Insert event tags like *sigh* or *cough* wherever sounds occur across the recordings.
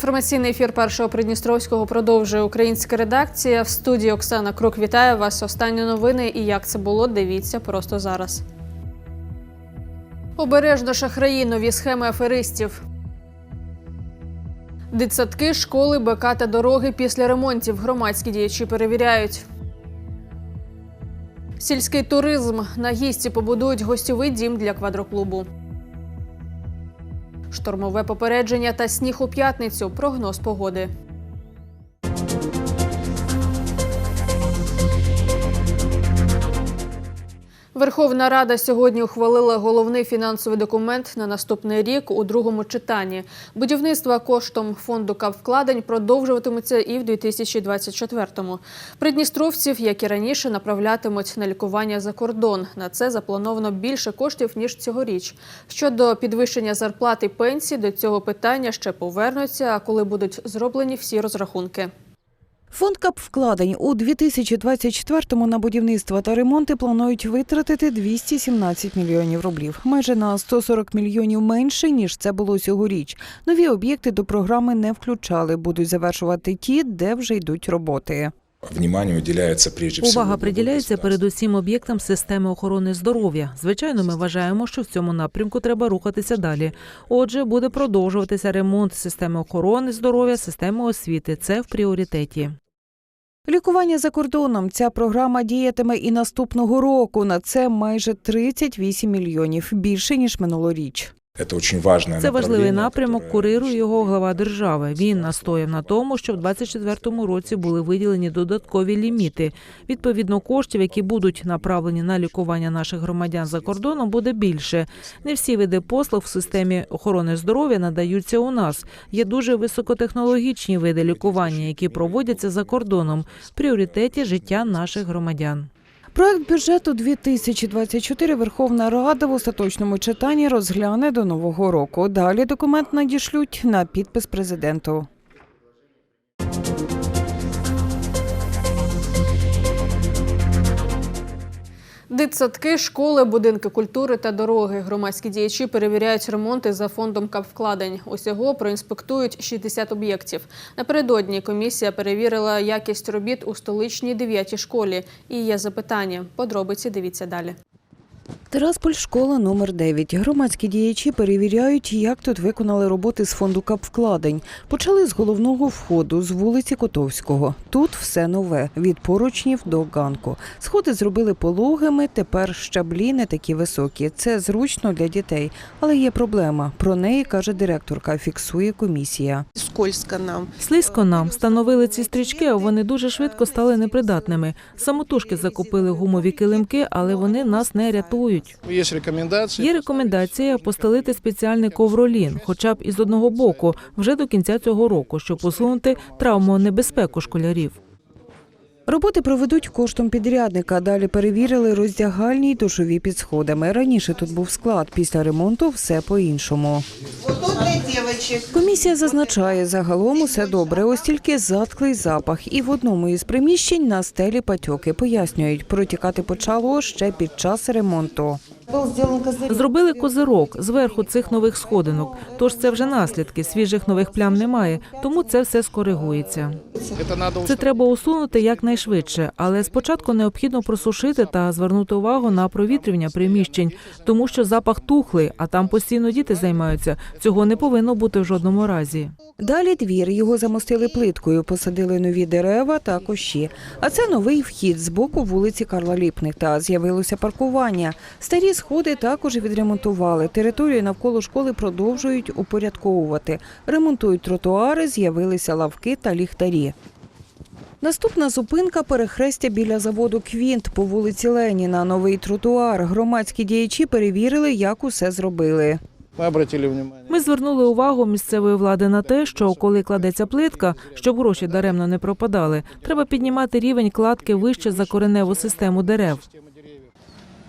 Інформаційний ефір першого Придністровського продовжує українська редакція. В студії Оксана Крук вітає вас. Останні новини і як це було, дивіться просто зараз. Обережно шахраї, нові схеми аферистів. Дитсадки, школи, БК та дороги після ремонтів громадські діячі перевіряють. Сільський туризм на гісті побудують гостьовий дім для квадроклубу. Штормове попередження та сніг у п'ятницю. Прогноз погоди. Верховна Рада сьогодні ухвалила головний фінансовий документ на наступний рік у другому читанні. Будівництво коштом фонду капвкладень продовжуватиметься і в 2024-му. Придністровців, як і раніше, направлятимуть на лікування за кордон. На це заплановано більше коштів ніж цьогоріч. Щодо підвищення зарплат і пенсій, до цього питання ще повернуться, коли будуть зроблені всі розрахунки. Фонд капвкладень у 2024-му на будівництво та ремонти планують витратити 217 мільйонів рублів, майже на 140 мільйонів менше ніж це було цьогоріч. Нові об'єкти до програми не включали, будуть завершувати ті, де вже йдуть роботи. Внимание уделяется прежде. Увага приділяється передусім об'єктам системи охорони здоров'я. Звичайно, ми вважаємо, що в цьому напрямку треба рухатися далі. Отже, буде продовжуватися ремонт системи охорони здоров'я, системи освіти. Це в пріоритеті. Лікування за кордоном. Ця програма діятиме і наступного року. На це майже 38 мільйонів більше ніж минулоріч. Это очень важное Це важливий напрямок. Курирує його глава держави. Він настояв на тому, що в 2024 році були виділені додаткові ліміти. Відповідно, коштів, які будуть направлені на лікування наших громадян за кордоном, буде більше. Не всі види послуг в системі охорони здоров'я надаються у нас. Є дуже високотехнологічні види лікування, які проводяться за кордоном. В пріоритеті життя наших громадян. Проект бюджету 2024 Верховна Рада в остаточному читанні розгляне до нового року. Далі документ надішлють на підпис президенту. Дитсадки, школи, будинки культури та дороги. Громадські діячі перевіряють ремонти за фондом капвкладень. Усього проінспектують 60 об'єктів. Напередодні комісія перевірила якість робіт у столичній дев'ятій школі. І є запитання. Подробиці дивіться далі. Тирасполь школа номер 9. Громадські діячі перевіряють, як тут виконали роботи з фонду капвкладень. Почали з головного входу з вулиці Котовського. Тут все нове від поручнів до ганку. Сходи зробили пологими. Тепер щаблі не такі високі. Це зручно для дітей, але є проблема. Про неї каже директорка. Фіксує комісія. скользко нам. Слизько нам встановили ці стрічки, а вони дуже швидко стали непридатними. Самотужки закупили гумові килимки, але вони нас не рятують. Есть рекомендації. Є рекомендація постелити спеціальний ковролін, хоча б із одного боку, вже до кінця цього року, щоб усунути травмонебезпеку школярів. Роботи проведуть коштом підрядника. Далі перевірили роздягальні й душові під сходами. Раніше тут був склад. Після ремонту все по-іншому. Комісія зазначає, загалом усе добре, ось тільки затклий запах. І в одному із приміщень на стелі патьоки пояснюють, протікати почало ще під час ремонту. Был сделан козырек. Зробили козирок зверху цих нових сходинок. Тож це вже наслідки. Свіжих нових плям немає, тому це все скоригується. Это надо Це треба усунути якнайшвидше, але спочатку необхідно просушити та звернути увагу на провітрювання приміщень, тому що запах тухлий, а там постійно діти займаються. Цього не повинно бути в жодному разі. Далі двір його замостили плиткою, посадили нові дерева та кущі. А це новий вхід з боку вулиці Карла Ліпнихта. З'явилося паркування. Старі сходи також відремонтували. Територію навколо школи продовжують упорядковувати. Ремонтують тротуари, з'явилися лавки та ліхтарі. Наступна зупинка перехрестя біля заводу Квінт по вулиці Леніна. Новий тротуар. Громадські діячі перевірили, як усе зробили. Ми звернули увагу місцевої влади на те, що коли кладеться плитка, щоб гроші даремно не пропадали, треба піднімати рівень кладки вище за кореневу систему дерев.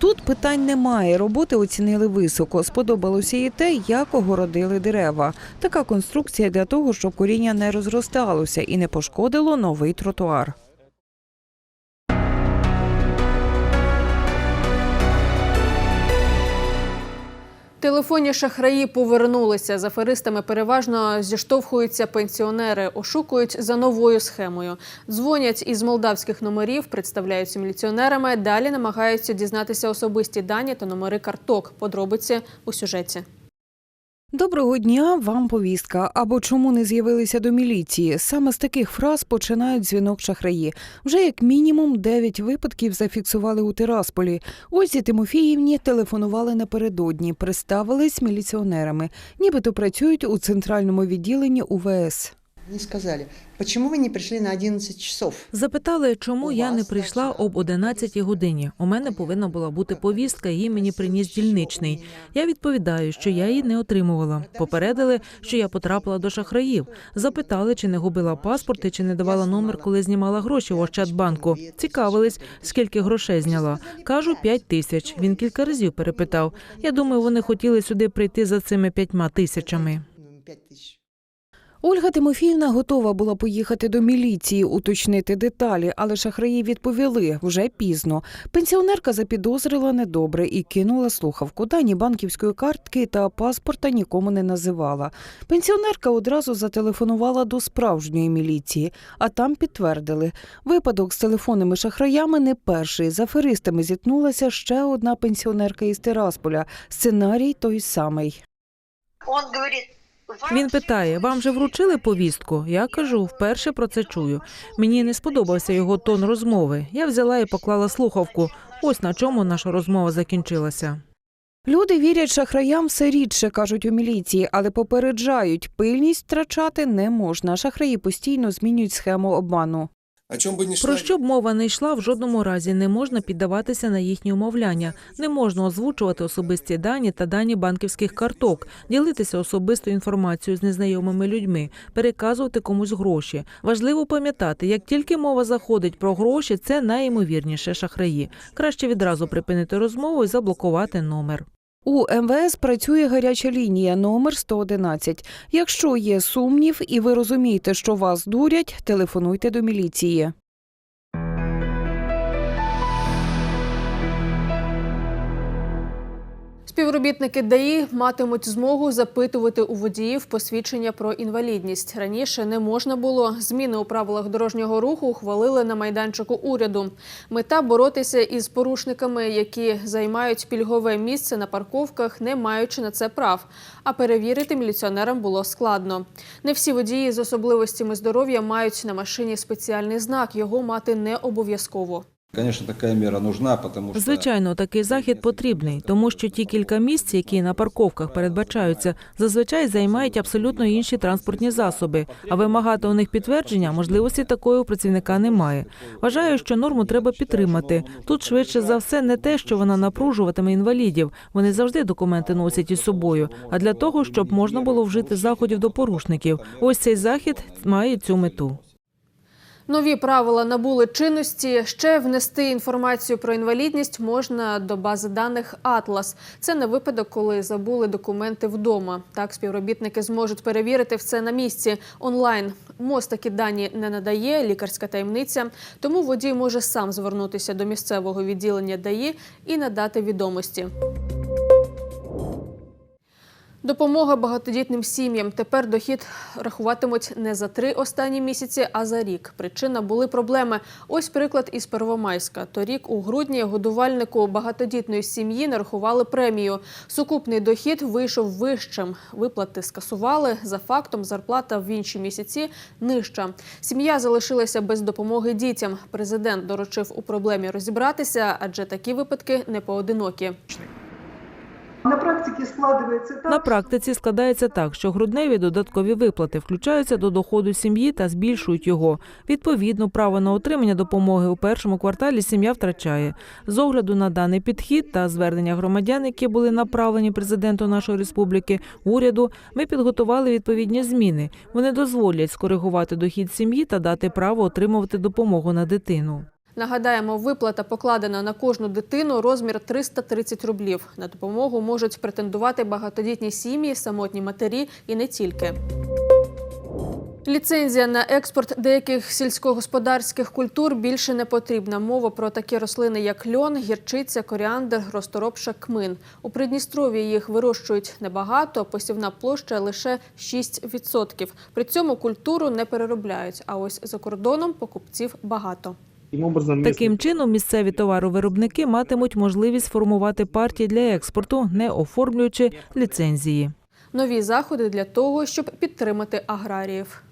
Тут питань немає. Роботи оцінили високо. Сподобалося і те, як огородили дерева. Така конструкція для того, щоб коріння не розросталося і не пошкодило новий тротуар. Телефонні шахраї повернулися. З аферистами переважно зіштовхуються пенсіонери, ошукують за новою схемою. Дзвонять із молдавських номерів, представляються міліціонерами. Далі намагаються дізнатися особисті дані та номери карток. Подробиці у сюжеті. Доброго дня, вам повістка. Або чому не з'явилися до міліції? Саме з таких фраз починають дзвінок шахраї. Вже як мінімум дев'ять випадків зафіксували у Тирасполі. Ользі Тимофіївні телефонували напередодні, представились міліціонерами, нібито працюють у центральному відділенні УВС. Они сказали, почему вы не пришли на 11 часов? Запитали, чому я не прийшла об 11 годині. У мене повинна була бути повістка, її мені приніс дільничний. Я відповідаю, що я її не отримувала. Попередили, що я потрапила до шахраїв. Запитали, чи не губила паспорт і чи не давала номер, коли знімала гроші в Ощадбанку. Цікавились, скільки грошей зняла. Кажу, 5 тисяч. Він кілька разів перепитав. Я думаю, вони хотіли сюди прийти за цими п'ятьма тисячами. Ольга Тимофіївна готова була поїхати до міліції, уточнити деталі, але шахраї відповіли вже пізно. Пенсіонерка запідозрила недобре і кинула слухавку. Дані банківської картки та паспорта нікому не називала. Пенсіонерка одразу зателефонувала до справжньої міліції, а там підтвердили. Випадок з телефонними шахраями не перший. З аферистами зіткнулася ще одна пенсіонерка із Тирасполя. Сценарій той самий. Он говорит, вам Він питає: вам вже вручили повістку? Я кажу, вперше про це чую. Мені не сподобався його тон розмови. Я взяла і поклала слухавку. Ось на чому наша розмова закінчилася. Люди вірять шахраям все рідше, кажуть у міліції, але попереджають, пильність втрачати не можна. Шахраї постійно змінюють схему обману. Про що б мова не йшла, в жодному разі не можна піддаватися на їхні умовляння, не можна озвучувати особисті дані та дані банківських карток, ділитися особистою інформацією з незнайомими людьми, переказувати комусь гроші. Важливо пам'ятати, як тільки мова заходить про гроші, це найімовірніше шахраї. Краще відразу припинити розмову і заблокувати номер. У МВС працює гаряча лінія номер 111. Якщо є сумнів і ви розумієте, що вас дурять, телефонуйте до міліції. Співробітники ДАІ матимуть змогу запитувати у водіїв посвідчення про інвалідність. Раніше не можна було. Зміни у правилах дорожнього руху ухвалили на майданчику уряду. Мета боротися із порушниками, які займають пільгове місце на парковках, не маючи на це прав. А перевірити міліціонерам було складно. Не всі водії з особливостями здоров'я мають на машині спеціальний знак. Його мати не обов'язково. Конечно, такая мера нужна, потому что... Звичайно, такий захід потрібний, тому що ті кілька місць, які на парковках передбачаються, зазвичай займають абсолютно інші транспортні засоби. А вимагати у них підтвердження можливості такої у працівника немає. Вважаю, що норму треба підтримати. Тут швидше за все не те, що вона напружуватиме інвалідів. Вони завжди документи носять із собою. А для того, щоб можна було вжити заходів до порушників. Ось цей захід має цю мету. Нові правила набули чинності. Ще внести інформацію про інвалідність можна до бази даних Атлас. Це не випадок, коли забули документи вдома. Так співробітники зможуть перевірити все на місці онлайн. МОЗ такі дані не надає, лікарська таємниця. Тому водій може сам звернутися до місцевого відділення ДАІ і надати відомості. Допомога багатодітним сім'ям. Тепер дохід рахуватимуть не за три останні місяці, а за рік. Причина були проблеми. Ось приклад із Первомайська. Торік у грудні годувальнику багатодітної сім'ї нарахували премію. Сукупний дохід вийшов вищим. Виплати скасували. За фактом зарплата в інші місяці нижча. Сім'я залишилася без допомоги дітям. Президент доручив у проблемі розібратися, адже такі випадки не поодинокі. На практиці складається так. На практиці складається так, що грудневі додаткові виплати включаються до доходу сім'ї та збільшують його. Відповідно, право на отримання допомоги у першому кварталі сім'я втрачає. З огляду на даний підхід та звернення громадян, які були направлені президенту нашої республіки, уряду, ми підготували відповідні зміни. Вони дозволять скоригувати дохід сім'ї та дати право отримувати допомогу на дитину. Нагадаємо, виплата покладена на кожну дитину розмір 330 рублів. На допомогу можуть претендувати багатодітні сім'ї, самотні матері і не тільки. Ліцензія на експорт деяких сільськогосподарських культур більше не потрібна. Мова про такі рослини, як льон, гірчиця, коріандр, розторопша, кмин. У Придністров'ї їх вирощують небагато, посівна площа лише 6%. При цьому культуру не переробляють. А ось за кордоном покупців багато. Таким чином, місцеві товаровиробники матимуть можливість формувати партії для експорту, не оформлюючи ліцензії. Нові заходи для того, щоб підтримати аграріїв.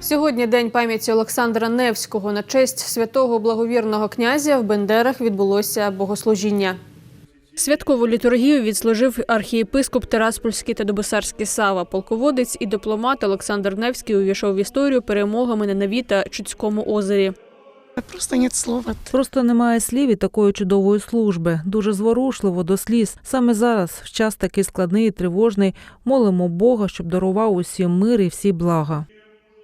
Сьогодні день пам'яті Олександра Невського. На честь святого благовірного князя в Бендерах відбулося богослужіння. Святкову літургію відслужив архієпископ Тераспольський та Добосарський Сава. Полководець і дипломат Олександр Невський увійшов в історію перемогами на Наві та Чудському озері. Просто нет слова. Просто немає слів і такої чудової служби. Дуже зворушливо до сліз. Саме зараз, в час такий складний і тривожний, молимо Бога, щоб дарував усім мир і всі блага.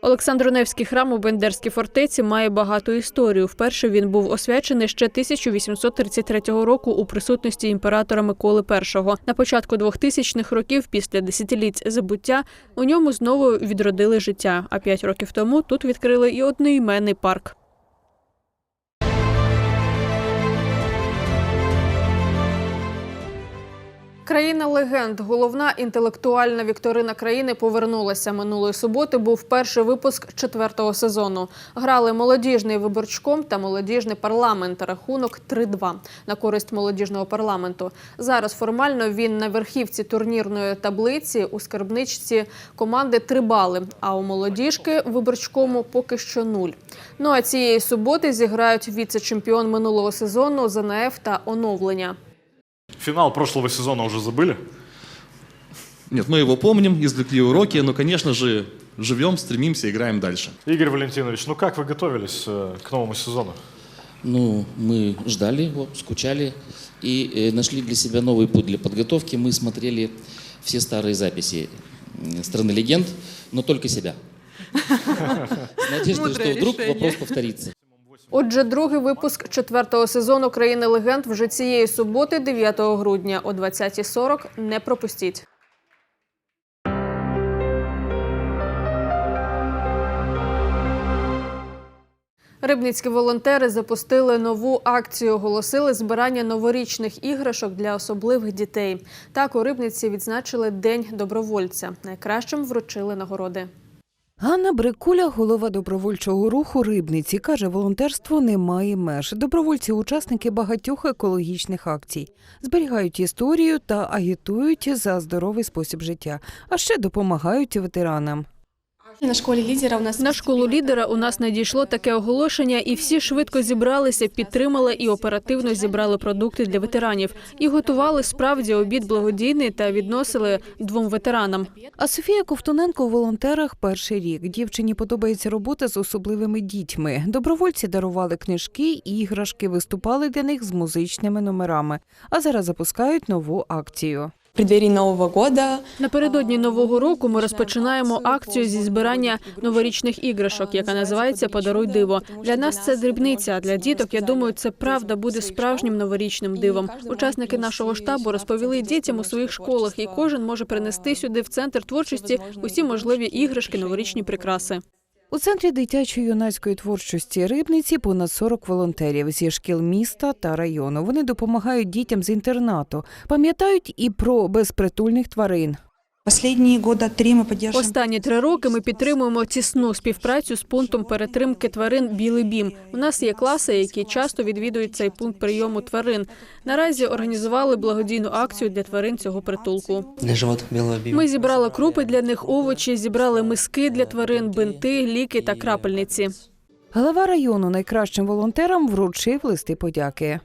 Олександр Невський храм у Бендерській фортеці має багату історію. Вперше він був освячений ще 1833 року у присутності імператора Миколи І. На початку 2000-х років, після десятиліть забуття, у ньому знову відродили життя. А п'ять років тому тут відкрили і одноіменний парк. Країна легенд, головна інтелектуальна вікторина країни повернулася минулої суботи. Був перший випуск четвертого сезону. Грали молодіжний виборчком та молодіжний парламент. Рахунок 3-2 на користь молодіжного парламенту. Зараз формально він на верхівці турнірної таблиці у скарбничці команди 3 бали. А у молодіжки виборчкому поки що нуль. Ну а цієї суботи зіграють віце-чемпіон минулого сезону ЗНФ та оновлення. Финал прошлого сезона уже забыли? Нет, мы его помним, извлекли уроки, но, конечно же, живем, стремимся, играем дальше. Игорь Валентинович, ну как вы готовились э, к новому сезону? Ну, мы ждали его, скучали и э, нашли для себя новый путь для подготовки. Мы смотрели все старые записи «Страны легенд», но только себя. *laughs* С надеждой, что вдруг вопрос повторится. Отже, другий випуск четвертого сезону країни легенд вже цієї суботи, 9 грудня о 20.40. Не пропустіть. Рибницькі волонтери запустили нову акцію. Оголосили збирання новорічних іграшок для особливих дітей. Так у Рибниці відзначили День добровольця. Найкращим вручили нагороди. Ганна Брикуля, голова добровольчого руху Рибниці, каже, волонтерство не має меж. Добровольці учасники багатьох екологічних акцій, зберігають історію та агітують за здоровий спосіб життя, а ще допомагають ветеранам. На школі лідера у нас На школу лідера у нас надійшло таке оголошення, і всі швидко зібралися, підтримали і оперативно зібрали продукти для ветеранів. І готували справді обід благодійний та відносили двом ветеранам. А Софія Ковтуненко у волонтерах перший рік. Дівчині подобається робота з особливими дітьми. Добровольці дарували книжки, іграшки, виступали для них з музичними номерами. А зараз запускають нову акцію. Преддверии Нового года. Напередодні нового року ми розпочинаємо акцію зі збирання новорічних іграшок, яка називається Подаруй диво. Для нас це дрібниця. а Для діток я думаю, це правда буде справжнім новорічним дивом. Учасники нашого штабу розповіли дітям у своїх школах, і кожен може принести сюди в центр творчості усі можливі іграшки, новорічні прикраси. У центрі дитячої юнацької творчості рибниці понад 40 волонтерів зі шкіл міста та району. Вони допомагають дітям з інтернату, пам'ятають і про безпритульних тварин. Останні года три ми підтримуємо. Останні три роки ми підтримуємо тісну співпрацю з пунктом перетримки тварин Білий Бім. У нас є класи, які часто відвідують цей пункт прийому тварин. Наразі організували благодійну акцію для тварин цього притулку. Для животных белого Ми зібрали крупи для них, овочі, зібрали миски для тварин, бинти, ліки та крапельниці. Голова району найкращим волонтерам вручив листи подяки.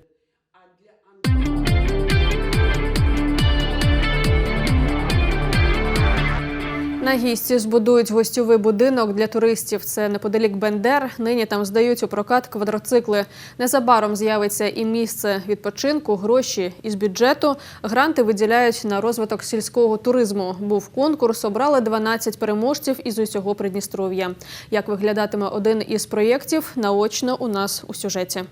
На гісті збудують гостьовий будинок для туристів. Це неподалік Бендер. Нині там здають у прокат квадроцикли. Незабаром з'явиться і місце відпочинку, гроші із бюджету. Гранти виділяють на розвиток сільського туризму. Був конкурс, обрали 12 переможців із усього Придністров'я. Як виглядатиме один із проєктів, наочно у нас у сюжеті.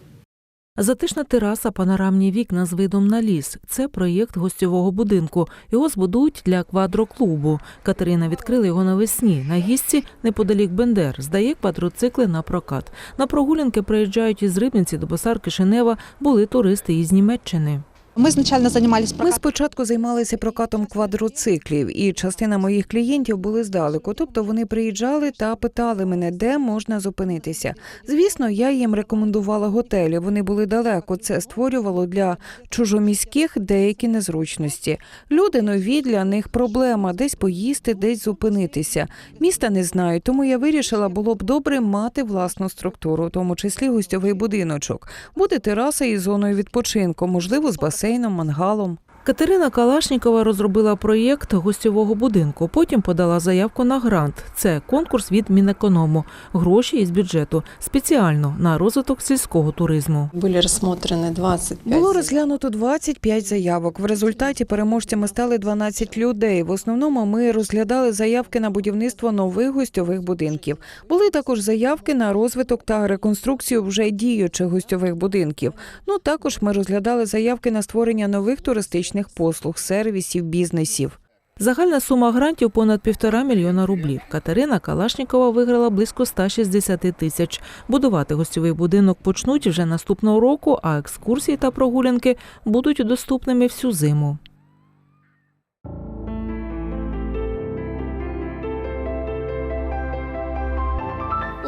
Затишна тераса, панорамні вікна з видом на ліс. Це проєкт гостьового будинку. Його збудують для квадроклубу. Катерина відкрила його навесні. На гісці неподалік Бендер. Здає квадроцикли на прокат. На прогулянки приїжджають із Рибниці до Босар Шинева. Були туристи із Німеччини. Мы изначально занимались Ми спочатку займалися прокатом квадроциклів, і частина моїх клієнтів були здалеку. Тобто вони приїжджали та питали мене, де можна зупинитися. Звісно, я їм рекомендувала готелі. Вони були далеко. Це створювало для чужоміських деякі незручності. Люди нові для них проблема десь поїсти, десь зупинитися. Міста не знають, тому я вирішила, було б добре мати власну структуру, в тому числі гостьовий будиночок. Буде тераса із зоною відпочинку, можливо, з басейном, мангалом. Катерина Калашнікова розробила проєкт гостьового будинку. Потім подала заявку на грант. Це конкурс від Мінеконому. Гроші із бюджету спеціально на розвиток сільського туризму. Были рассмотрены 25. Було розглянуто 25 заявок. В результаті переможцями стали 12 людей. В основному ми розглядали заявки на будівництво нових гостьових будинків. Були також заявки на розвиток та реконструкцію вже діючих гостьових будинків. Ну також ми розглядали заявки на створення нових туристичних послуг, сервісів, бізнесів. Загальна сума грантів понад півтора мільйона рублів. Катерина Калашнікова виграла близько 160 тисяч. Будувати гостьовий будинок почнуть вже наступного року, а екскурсії та прогулянки будуть доступними всю зиму.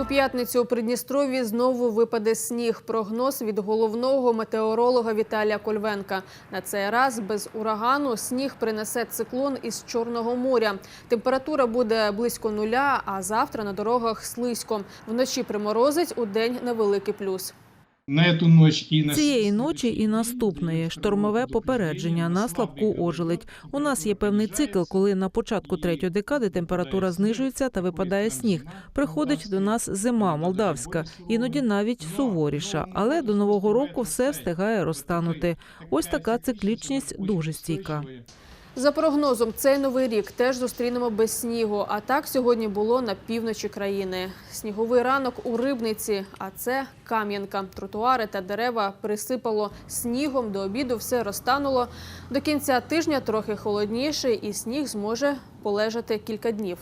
У п'ятницю у Придністрові знову випаде сніг. Прогноз від головного метеоролога Віталія Кольвенка. На цей раз без урагану сніг принесе циклон із Чорного моря. Температура буде близько нуля, а завтра на дорогах слизько. Вночі приморозить, у день невеликий плюс. Цієї ночі і наступної штормове попередження на слабку ожеледь. У нас є певний цикл, коли на початку третьої декади температура знижується та випадає сніг. Приходить до нас зима молдавська, іноді навіть суворіша, але до нового року все встигає розтанути. Ось така циклічність дуже стійка. За прогнозом, цей новий рік теж зустрінемо без снігу. А так сьогодні було на півночі країни. Сніговий ранок у Рибниці, а це Кам'янка. Тротуари та дерева присипало снігом. До обіду все розтануло. До кінця тижня трохи холодніше, і сніг зможе полежати кілька днів.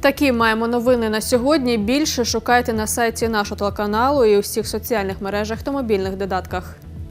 Такі маємо новини на сьогодні. Більше шукайте на сайті нашого телеканалу і у всіх соціальних мережах та мобільних додатках.